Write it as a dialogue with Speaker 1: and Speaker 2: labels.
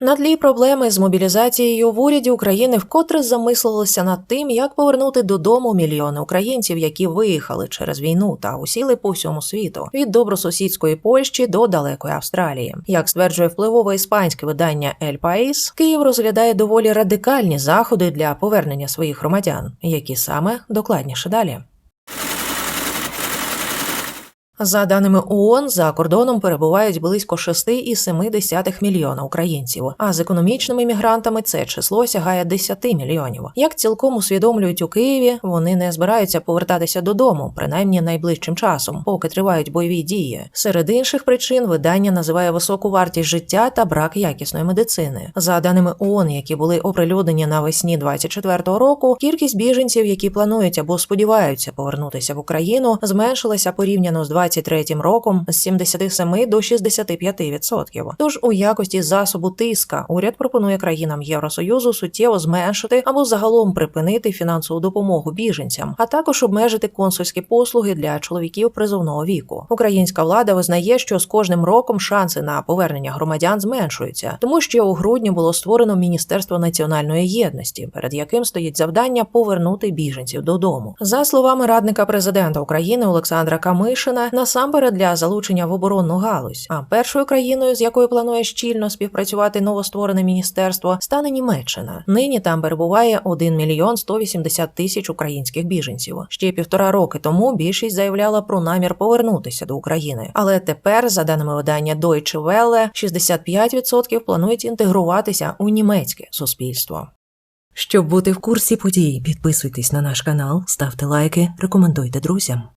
Speaker 1: На тлі проблеми з мобілізацією в уряді України вкотре замислилися над тим, як повернути додому мільйони українців, які виїхали через війну та усіли по всьому світу від добросусідської Польщі до далекої Австралії. Як стверджує впливове іспанське видання El País, Київ розглядає доволі радикальні заходи для повернення своїх громадян, які саме докладніше далі. За даними ООН, за кордоном перебувають близько 6,7 мільйона українців, а з економічними мігрантами це число сягає 10 мільйонів. Як цілком усвідомлюють у Києві, вони не збираються повертатися додому, принаймні найближчим часом, поки тривають бойові дії. Серед інших причин видання називає високу вартість життя та брак якісної медицини. За даними ООН, які були оприлюднені навесні 24-го року, кількість біженців, які планують або сподіваються повернутися в Україну, зменшилася порівняно з 23-м роком з 77 до 65%. Тож у якості засобу тиска уряд пропонує країнам Євросоюзу суттєво зменшити або загалом припинити фінансову допомогу біженцям, а також обмежити консульські послуги для чоловіків призовного віку. Українська влада визнає, що з кожним роком шанси на повернення громадян зменшуються, тому що у грудні було створено Міністерство національної єдності, перед яким стоїть завдання повернути біженців додому. За словами радника президента України Олександра Камишина, насамперед для залучення в оборонну галузь. А першою країною, з якою планує щільно співпрацювати новостворене міністерство, стане Німеччина. Нині там перебуває 1 мільйон 180 тисяч українських біженців. Ще півтора роки тому більшість заявляла про намір повернутися до України. Але тепер, за даними видання Deutsche Welle, 65% планують інтегруватися у німецьке суспільство. Щоб бути в курсі подій, підписуйтесь на наш канал, ставте лайки, рекомендуйте друзям.